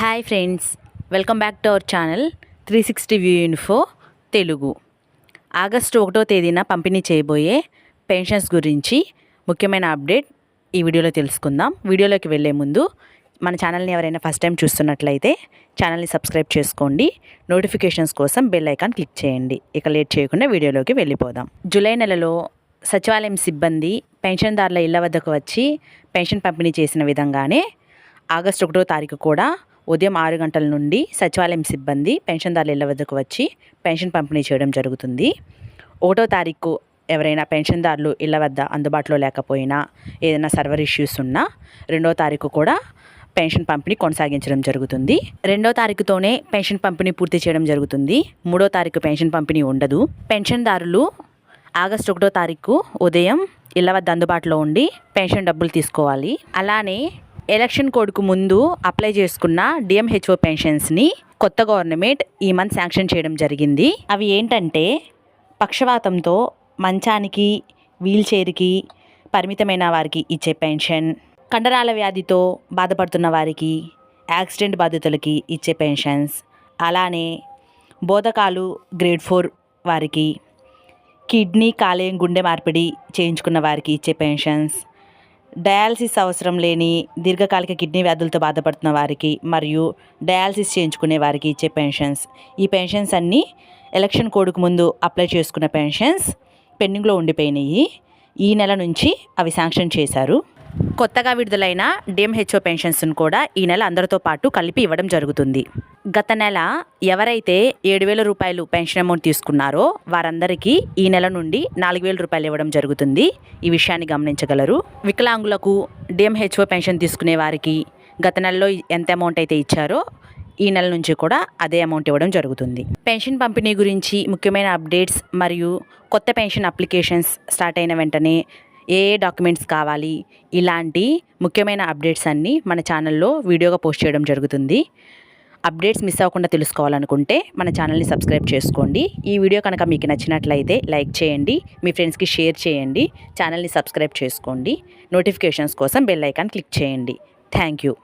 Hi friends welcome back to our channel three sixty view info Telugu August ఒకటో తేదీన పంపిణీ చేయబోయే pensions గురించి ముఖ్యమైన అప్డేట్ ఈ వీడియోలో తెలుసుకుందాం. వీడియోలోకి వెళ్ళే ముందు మన ఛానల్ని ఎవరైనా ఫస్ట్ టైం చూస్తున్నట్లయితే ఛానల్ని సబ్స్క్రైబ్ చేసుకోండి. నోటిఫికేషన్స్ కోసం బెల్ ఐకాన్ క్లిక్ చేయండి. ఇక లేట్ చేయకుండా వీడియోలోకి వెళ్ళిపోదాం. జూలై నెలలో సచివాలయం సిబ్బంది పెన్షన్దారుల ఇళ్ళ వద్దకు వచ్చి పెన్షన్ పంపిణీ చేసిన విధంగానే ఆగస్టు ఒకటో తారీఖు కూడా ఉదయం ఆరు గంటల నుండి సచివాలయం సిబ్బంది పెన్షన్దారుల ఇళ్ళ వద్దకు వచ్చి పెన్షన్ పంపిణీ చేయడం జరుగుతుంది. ఒకటో తారీఖు ఎవరైనా పెన్షన్దారులు ఇళ్ళ వద్ద అందుబాటులో లేకపోయినా ఏదైనా సర్వర్ ఇష్యూస్ ఉన్నా రెండో తారీఖు కూడా పెన్షన్ పంపిణీ కొనసాగించడం జరుగుతుంది. రెండో తారీఖుతోనే పెన్షన్ పంపిణీ పూర్తి చేయడం జరుగుతుంది. మూడో తారీఖు పెన్షన్ పంపిణీ ఉండదు. పెన్షన్దారులు ఆగస్టు ఒకటో తారీఖు ఉదయం ఇళ్ళ వద్ద అందుబాటులో ఉండి పెన్షన్ డబ్బులు తీసుకోవాలి. అలానే ఎలక్షన్ కోడ్కు ముందు అప్లై చేసుకున్న డిఎంహెచ్ఓ పెన్షన్స్ని కొత్త గవర్నమెంట్ ఈ మంత్ శాంక్షన్ చేయడం జరిగింది. అవి ఏంటంటే పక్షవాతంతో మంచానికి వీల్చైర్కి పరిమితమైన వారికి ఇచ్చే పెన్షన్ కండరాల వ్యాధితో బాధపడుతున్న వారికి యాక్సిడెంట్ బాధితులకి ఇచ్చే పెన్షన్స్ అలానే బోధకాలు గ్రేడ్ ఫోర్ వారికి కిడ్నీ కాలేయం గుండె మార్పిడి చేయించుకున్న వారికి ఇచ్చే పెన్షన్స్ డయాలసిస్ అవసరం లేని దీర్ఘకాలిక కిడ్నీ వ్యాధులతో బాధపడుతున్న వారికి మరియు డయాలసిస్ చేయించుకునే వారికి ఇచ్చే పెన్షన్స్. ఈ పెన్షన్స్ అన్నీ ఎలక్షన్ కోడ్కు ముందు అప్లై చేసుకున్న పెన్షన్స్ పెండింగ్లో ఉండిపోయినాయి. ఈ నెల నుంచి అవి శాంక్షన్ చేశారు. కొత్తగా విడుదలైన డిఎంహెచ్ఓ పెన్షన్స్ను కూడా ఈ నెల అందరితో పాటు కలిపి ఇవ్వడం జరుగుతుంది. గత నెల ఎవరైతే ఏడు వేల రూపాయలు పెన్షన్ అమౌంట్ తీసుకున్నారో వారందరికీ ఈ నెల నుండి నాలుగు వేల రూపాయలు ఇవ్వడం జరుగుతుంది. ఈ విషయాన్ని గమనించగలరు. వికలాంగులకు డిఎంహెచ్ఓ పెన్షన్ తీసుకునే వారికి గత నెలలో ఎంత అమౌంట్ అయితే ఇచ్చారో ఈ నెల నుంచి కూడా అదే అమౌంట్ ఇవ్వడం జరుగుతుంది. పెన్షన్ పంపిణీ గురించి ముఖ్యమైన అప్డేట్స్ మరియు కొత్త పెన్షన్ అప్లికేషన్స్ స్టార్ట్ అయిన వెంటనే ఏ ఏ డాక్యుమెంట్స్ కావాలి? ఇలాంటి ముఖ్యమైన అప్డేట్స్ అన్నీ మన ఛానల్లో వీడియోగా పోస్ట్ చేయడం జరుగుతుంది. అప్డేట్స్ మిస్ అవ్వకుండా తెలుసుకోవాలనుకుంటే మన ఛానల్ని సబ్స్క్రైబ్ చేసుకోండి. ఈ వీడియో కనుక మీకు నచ్చినట్లయితే లైక్ చేయండి మీ ఫ్రెండ్స్కి షేర్ చేయండి ఛానల్ని సబ్స్క్రైబ్ చేసుకోండి నోటిఫికేషన్స్ కోసం బెల్ ఐకాన్ క్లిక్ చేయండి. Thank you.